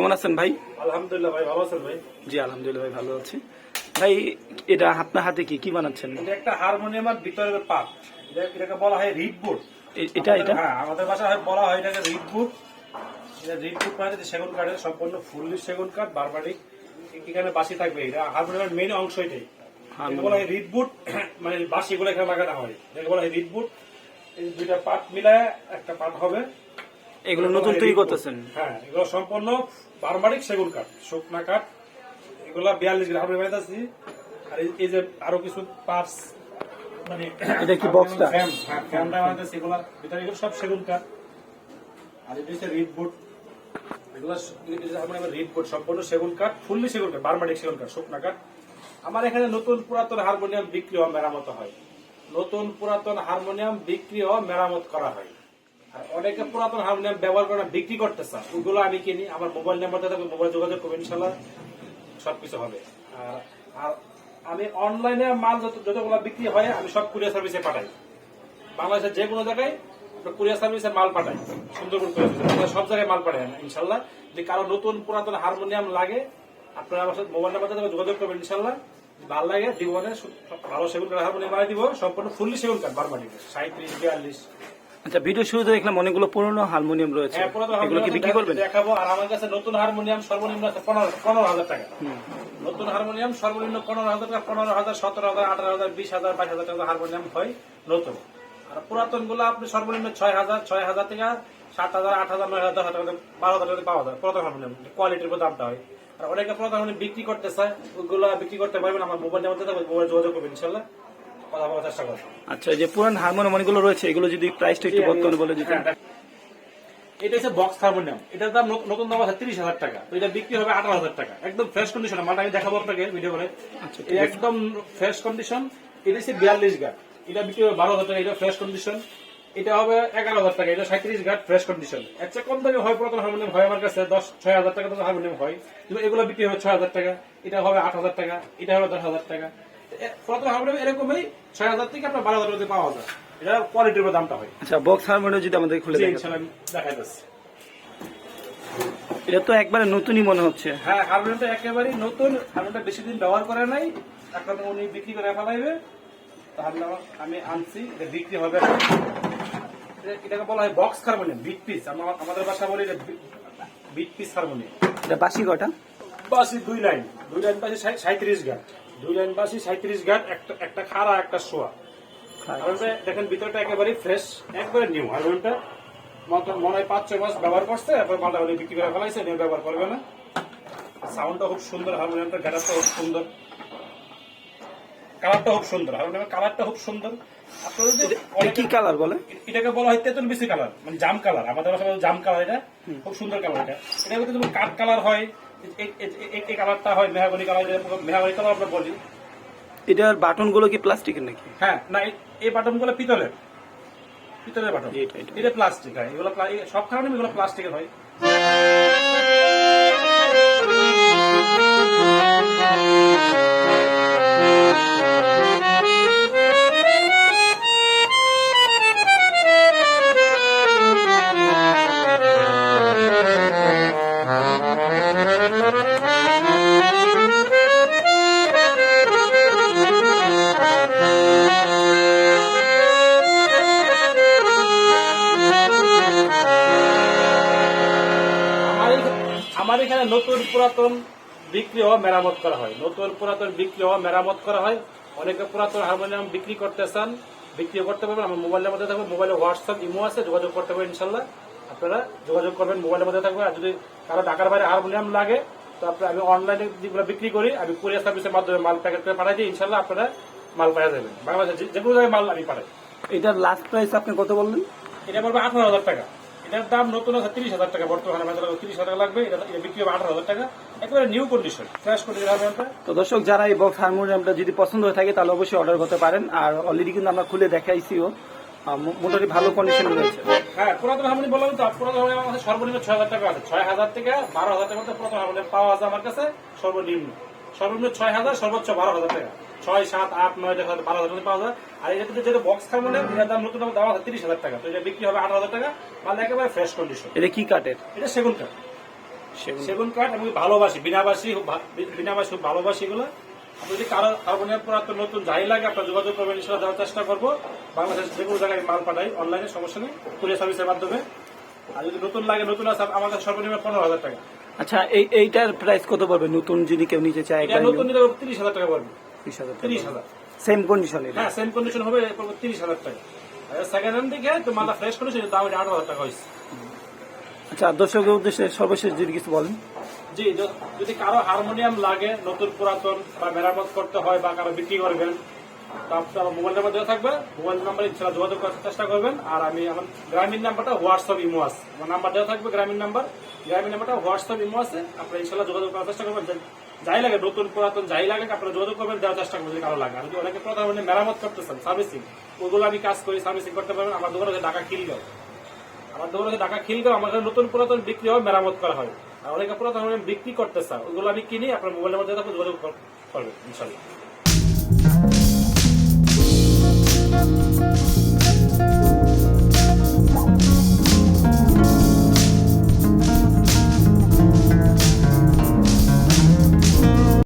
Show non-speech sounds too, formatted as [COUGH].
কেমন আছেন ভাই? আলহামদুলিল্লাহ ভাই ভালো আছেন ভাই? জি আলহামদুলিল্লাহ ভাই ভালো আছি। ভাই এটা আপনার হাতে কি? কি বানাচ্ছেন? এটা একটা হারমোনিয়ামের ভিতরের পাত। এটা- এটাকে বলা হয় রিড বুট এটা এটা? হ্যাঁ আমাদের ভাষায় বলা হয় এটাকে রিড এটা রিড মানে হচ্ছে সেগুন কাঠের সম্পূর্ণ ফুললি সেগুন কাঠ বারবারিক এখানে বাসি থাকবে। এটা হারমোনিয়ামের মেন অংশ এটাই। এটা বলা হয় রিড বুট [CLEARS THROAT] মানে বাসি গুলো এখানে লাগানো হয়। এটাকে বলা হয় রিড বুট এই দুইটা পাট মিলায় একটা পাট হবে। এগুলো নতুন তৈরি করতেছেন। হ্যাঁ এগুলো সম্পূর্ণ বারবারিক সেগুন কাঠ শুকনা কাঠ। এগুলা বিয়াল্লিশ গ্রাম আর এই- যে আরও কিছু পার্টস মানে এটা কি boxটা? হ্যাঁ ফ্রেমটা বানাইতেছি এগুলা ভিতরে এগুলো সব সেগুন কাঠ। আর এটা হচ্ছে রিড এগুলো রিড সম্পূর্ণ সেগুন কাঠ ফুললি সেগুন কাঠ সেগুন কাঠ শুকনা কাঠ। আমার এখানে নতুন পুরাতন হারমোনিয়াম বিক্রি ও মেরামত হয়। নতুন পুরাতন হারমোনিয়াম বিক্রি ও মেরামত করা হয়। আর অনেকে পুরাতন হারমোনিয়াম ব্যবহার করে বিক্রি করতে চান। ওগুলো আমি কিনি, আমার মোবাইল নাম্বারটা থাকবে মোবাইল যোগাযোগ করব ইনশাল্লাহ সবকিছু হবে। আর আর আমি অনলাইনে মাল যত, যতগুলো বিক্রি হয়, আমি সব কুরিয়ার সার্ভিসে পাঠাই। বাংলাদেশের যে কোনো জায়গায় কুরিয়ার সার্ভিসে মাল পাঠাই, সুন্দরবন কুরিয়ার সার্ভিসে সব জায়গায় মাল পাঠাই ইনশাল্লাহ যে কারও নতুন পুরাতন হারমোনিয়াম লাগে, আপনারা আমার সাথে মোবাইল নাম্বার থেকে যোগাযোগ করবেন ইনশাল্লাহ ভালো লাগে, দিব মানে ভালো সেগুন হারমোনিয়াম বানিয়ে দিব, সম্পূর্ণ ফুললি সেগুন কাঠ বারবারি সাঁত্রিশ বিয়াল্লিশ আচ্ছা ভিডিও শুরুতে দেখলাম অনেকগুলো পুরনো হারমোনিয়াম রয়েছে। এগুলো কি বিক্রি করবেন? দেখাবো আর আমার কাছে নতুন হারমোনিয়াম সর্বনিম্ন আছে পনেরো হাজার টাকা। নতুন হারমোনিয়াম সর্বনিম্ন পনেরো হাজার টাকা পনেরো হাজার সতেরো হাজার আঠারো হাজার বিশ হাজার বাইশ হাজার টাকা হারমোনিয়াম হয় নতুন। আর পুরাতনগুলো আপনি সর্বনিম্ন ছয় হাজার ছয় হাজার থেকে সাত হাজার আট হাজার নয় হাজার দশ হাজার টাকা বারো হাজার টাকা পাওয়া যায় পুরাতন হারমোনিয়াম। কোয়ালিটির উপর দামটা হয়। আর অনেকে পুরাতন হারমোনিয়াম বিক্রি করতে চায় ওগুলো বিক্রি করতে পারবেন আমার মোবাইল নাম্বার মোবাইল যোগাযোগ করবেন ইনশাল্লাহ কথা বলার চেষ্টা করব আচ্ছা যে পুরান রয়েছে এগুলো যদি প্রাইসটা একটু বলে হ্যাঁ, এটা হচ্ছে বক্স হারমোনিয়াম। এটার দাম নতুন দাম আছে তিরিশ হাজার টাকা। তো এটা বিক্রি হবে আঠারো হাজার টাকা। একদম ফ্রেশ কন্ডিশন মালটা আমি দেখাবো আপনাকে ভিডিও করে। আচ্ছা, একদম ফ্রেশ কন্ডিশন এটা হচ্ছে বিয়াল্লিশ গাট। এটা বিক্রি হবে বারো হাজার টাকা এটা ফ্রেশ কন্ডিশন এটা হবে এগারো হাজার টাকা এটা সাঁত্রিশ গাট ফ্রেশ কন্ডিশন এর চেয়ে কম দামে হয় পুরাতন হারমোনিয়াম হয় আমার কাছে দশ ছয় হাজার টাকা তো হারমোনিয়াম হয়। কিন্তু এগুলো বিক্রি হবে ছয় হাজার টাকা। এটা হবে আট হাজার টাকা এটা হবে দশ হাজার টাকা। পুরাতন হারমোনিয়াম এরকমই ছয় হাজার থেকে আপনার বারো হাজার টাকা পাওয়া যায়। এটা কোয়ালিটির উপর দামটা হয়। আচ্ছা বক্স হারমোনিয়াম যদি আমাদের খুলে দেখাই এটা তো একবারে নতুনই মনে হচ্ছে। হ্যাঁ হারমোনিয়ামটা একেবারেই নতুন হারমোনিয়ামটা বেশি দিন ব্যবহার করে নাই। এখন উনি বিক্রি করে ফেলাইবে। তাহলে আমি আনছি এটা বিক্রি হবে এটাকে বলা হয় বক্স হারমোনিয়াম বিট পিস আমাদের ভাষা বলি এটা বিট পিস হারমোনিয়াম এটা বাসি কটা বাসি দুই লাইন। দুই লাইন বাসি সাঁত্রিশ গাট দুই লাইন বাসি সাঁত্রিশ গাট একটা একটা খাড়া একটা শোয়া। দেখেন ভিতরটা একেবারে ফ্রেশ একবারে নিউ মত- মনে হয় পাঁচ ছয় মাস ব্যবহার করছে এরপর মালটা বিক্রি করে ফেলাইছে নিয়ে ব্যবহার করবে না। সাউন্ডটা খুব সুন্দর হারমোনিয়ামটা গ্যাটারটা খুব সুন্দর। কালারটা খুব সুন্দর হারমোনিয়ামের কালারটা খুব সুন্দর। আপনারা যদি কি কালার বলে? এটাকে বলা হয় তেতুল বিসি কালার মানে জাম কালার আমাদের ভাষায় জাম কালার এটা। খুব সুন্দর কালার এটা। এটা কিন্তু কাঠ কালার হয় এই- কালারটা হয় মেহাগনি কালার মেহাগনি কালার আমরা বলি। এটার বাটনগুলো কি প্লাস্টিকের নাকি? হ্যাঁ না এই- বাটনগুলো পিতলের। পিতলের বাটন। এটা প্লাস্টিক হয়। এগুলো সব কারণে এগুলো প্লাস্টিকের হয়। আমার এখানে- নতুন পুরাতন বিক্রি হওয়া মেরামত করা হয়। নতুন পুরাতন বিক্রি হওয়া মেরামত করা হয়। অনেকে পুরাতন হারমোনিয়াম বিক্রি করতে চান, বিক্রি করতে পারবেন। আমার মধ্যে থাকবে মোবাইলে হোয়াটসঅ্যাপ ইমো আছে, যোগাযোগ করতে পারবেন ইনশাল্লাহ। আপনারা যোগাযোগ করবেন মোবাইলের মধ্যে থাকবে আর যদি কারও ঢাকার বাইরে হারমোনিয়াম লাগে তো আপনার আমি অনলাইনে যেগুলো বিক্রি করি আমি কুরিয়ার সার্ভিসের মাধ্যমে মাল প্যাকেট করে পাঠাই দিই ইনশাল্লাহ আপনারা মাল পাওয়া যাবেন। বাংলাদেশে যে- কোনো জায়গায় মাল আমি পাঠাই। এটার লাস্ট প্রাইস আপনি কত বললেন? এটা পড়বে আঠারো হাজার টাকা। এটার দাম নতুন আছে তিরিশ হাজার টাকা। বর্তমানে বাজারে তিরিশ হাজার টাকা লাগবে এটা বিক্রি হবে আঠারো হাজার টাকা। একেবারে নিউ কন্ডিশন ফ্রেশ কন্ডিশন তো দর্শক যারা এই বক্স হারমোনিয়ামটা যদি পছন্দ হয়ে থাকে তাহলে অবশ্যই অর্ডার করতে পারেন। আর অলরেডি কিন্তু আমরা খুলে দেখাইছিও। মোটামুটি ভালো কন্ডিশন রয়েছে। হ্যাঁ পুরাতন হারমোনিয়াম বললাম তো পুরাতন হারমোনিয়াম আমাদের সর্বনিম্ন ছয় হাজার টাকা আছে। ছয় হাজার থেকে বারো হাজার টাকা পুরাতন হারমোনিয়াম পাওয়া যায় আমার কাছে সর্বনিম্ন। সর্বনিম্ন ছয় হাজার সর্বোচ্চ বারো হাজার টাকা। ছয় সাত আট নয় বারো হাজার টাকা পাওয়া যায়। আর এটা যেটা বক্স এটার দাম নতুন দাম আছে তিরিশ হাজার টাকা। তো এটা বিক্রি হবে আঠারো হাজার টাকা মাল একেবারে ফ্রেশ কন্ডিশন এটা কি কাঠের? এটা সেগুন কাঠ। সেগুন। কাঠ আমি ভালোবাসি বিনাবাসী বিনাবাসী খুব ভালোবাসি এগুলো। আপনি যদি কারও কার্বনিয়াম পুরাতন নতুন যাই লাগে আপনার যোগাযোগ করবেন ইনশাল্লাহ দেওয়ার চেষ্টা করব। বাংলাদেশ যে কোনো জায়গায় মাল পাঠাই অনলাইনে সমস্যা নেই কুরিয়ার সার্ভিসের মাধ্যমে। আর যদি নতুন লাগে নতুন আছে আমাদের সর্বনিম্ন পনেরো হাজার টাকা। আচ্ছা এই এইটার প্রাইস কত পড়বে? নতুন যদি কেউ নিতে চায় এটা নতুন নিলে তিরিশ হাজার টাকা পড়বে। তিরিশ হাজার তিরিশ হাজার। সেম কন্ডিশন হ্যাঁ সেম কন্ডিশন হবে পড়বে তিরিশ হাজার টাকা। সেকেন্ড হ্যান্ড দিকে তো মালটা ফ্রেশ কন্ডিশন দাম আঠারো হাজার টাকা হয়েছে। আচ্ছা দর্শকের উদ্দেশ্যে সর্বশেষ যদি কিছু বলেন। জি যদি কারও হারমোনিয়াম লাগে, নতুন পুরাতন বা মেরামত করতে হয় বা কারও বিক্রি করবেন মোবাইল নাম্বার দেওয়া থাকবে। মোবাইল নাম্বার ইচ্ছা যোগাযোগ করার চেষ্টা করবেন। আর আমি আমার গ্রামীণ নাম্বারটা হোয়াটসঅ্যাপ ইমো আছে। আমার নাম্বার দেওয়া থাকবে গ্রামীণ নাম্বার। গ্রামীণ নাম্বারটা হোয়াটসঅ্যাপ ইমো আছে। আপনারা ইনশাল্লাহ যোগাযোগ করার চেষ্টা করবেন। যাই লাগে, নতুন পুরাতন যাই লাগে আপনারা যোগাযোগ করবেন, দেওয়ার চেষ্টা করবেন যদি কারও লাগে। আর যদি অনেকে প্রথমে মানে মেরামত করতেছেন সার্ভিসিং, ওগুলো আমি কাজ করি, সার্ভিসিং করতে পারবেন। আমার দোকান হচ্ছে ঢাকা খিলগাঁও। আমার দোকান হচ্ছে ঢাকা খিলগাঁও। আমার নতুন পুরাতন বিক্রি হয়, মেরামত করা হয়। আর আপনারা বিক্রি করতে চান ওগুলো আমি কিনি, আপনার মোবাইল নাম্বার দিয়ে যোগাযোগ করবেন, ইনশাল্লাহ।